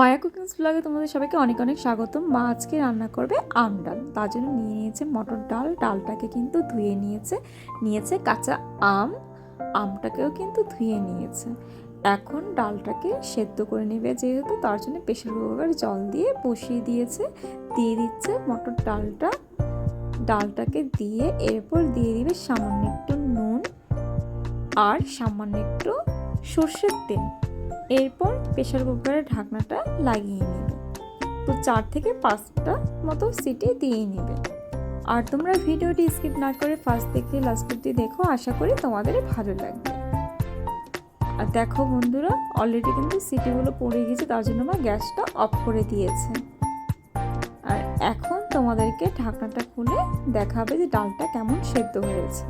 মায়া cookings ব্লগে তোমাদের সবাইকে অনেক অনেক স্বাগতম। মা আজকে রান্না করবে আম ডাল। তার জন্য নিয়ে নিয়েছে মটর ডাল। ডালটাকে কিন্তু ধুয়ে নিয়েছে। নিয়েছে কাঁচা আম। আমটাকেও কিন্তু ধুয়ে নিয়েছে। এখন ডালটাকে সেদ্ধ করে নেবে যেহেতু, তার জন্য প্রেশার কুকার জল দিয়ে বসিয়ে দিয়েছে। দিয়ে দিচ্ছে মটর ডালটা। ডালটাকে দিয়ে এরপর দিয়ে দিবে সামান্য একটু নুন আর সামান্য একটু সর্ষের তেল। এরপর প্রেশার কুকারের ঢাকনাটা লাগিয়ে নেবে। তো চার থেকে পাঁচটা মতো সিটি দিয়ে নেবে। আর তোমরা ভিডিওটি স্কিপ না করে ফার্স্ট থেকে লাস্ট অব্দি দেখো, আশা করি তোমাদের ভালো লাগবে। আর দেখো বন্ধুরা অলরেডি কিন্তু সিটিগুলো পড়ে গেছে, তার জন্য আমার গ্যাসটা অফ করে দিয়েছে। আর এখন তোমাদেরকে ঢাকনাটা খুলে দেখাবে যে ডালটা কেমন সেদ্ধ হয়েছে।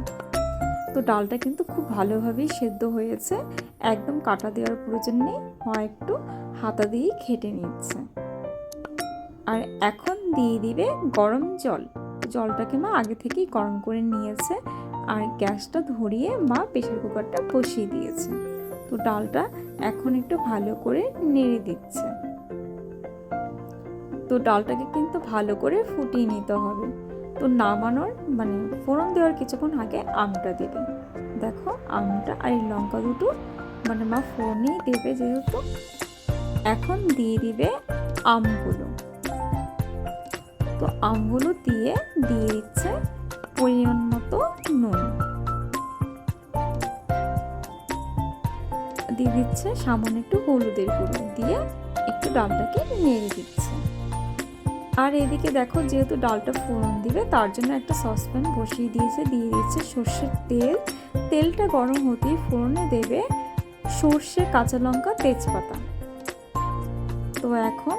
তো ডালটা কিন্তু খুব ভালোভাবেই সেদ্ধ হয়েছে। একদম কাটা দেওয়ার প্রয়োজন নেই হয় একটু হাতা দিয়েই খেটে নিচ্ছে। আর এখন দিয়ে দিবে গরম জল। জলটাকে মা আগে থেকেই গরম করে নিয়েছে আর গ্যাসটা ধরিয়ে মা প্রেশার কুকারটা বসিয়ে দিয়েছে। তো ডালটা এখন একটু ভালো করে নেড়ে দিচ্ছে। তো ডালটাকে কিন্তু ভালো করে ফুটিয়ে নিতে হবে। তো নামানোর মানে ফোড়ন দেওয়ার কিছুক্ষণ আগে আমটা দেবে। দেখো, আমটা আর এই লঙ্কা দুটো মানে মা ফোড়নেই দেবে যেহেতু। এখন দিয়ে দিবে আমগুলো। তো আমগুলো দিয়ে দিয়ে দিচ্ছে পরিমাণ মতো নুন। দিয়ে দিচ্ছে সামান্য একটু হলুদের গুঁড়ো দিয়ে একটু ডালটাকে নেড়ে দিচ্ছে। আর এদিকে দেখো যেহেতু ডালটা ফোড়ন দিবে, তার জন্য একটা সসপ্যান বসিয়ে দিয়েছে। দিয়ে দিয়েছে সর্ষের তেল। তেলটা গরম হতেই ফোড়নে দেবে সর্ষে কাঁচা লঙ্কা তেজপাতা। তো এখন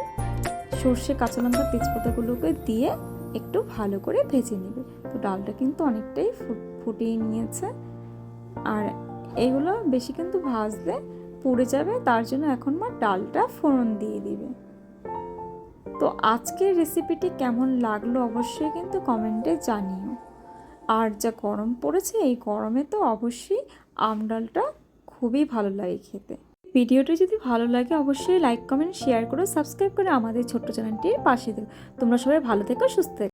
সর্ষে কাঁচা লঙ্কা তেজপাতাগুলোকে দিয়ে একটু ভালো করে ভেজে নেবে। তো ডালটা কিন্তু অনেকটাই ফুটিয়ে নিয়েছে। আর এগুলো বেশি কিন্তু ভাজলে পুড়ে যাবে, তার জন্য এখন মা ডালটা ফোড়ন দিয়ে দিবে। তো আজকের রেসিপিটি কেমন লাগল অবশ্যই কিন্তু কমেন্টে জানিও। আর যা গরম পড়েছে, এই গরমে তো অবশ্যই আম ডালটা খুবই ভালো লাগে খেতে। ভিডিওটি যদি ভালো লাগে, অবশ্যই লাইক কমেন্ট শেয়ার করো সাবস্ক্রাইব করে আমাদের ছোট্ট চ্যানেলটির পাশে দেবে তোমরা সবাই ভালো থেকো, সুস্থ থেকো।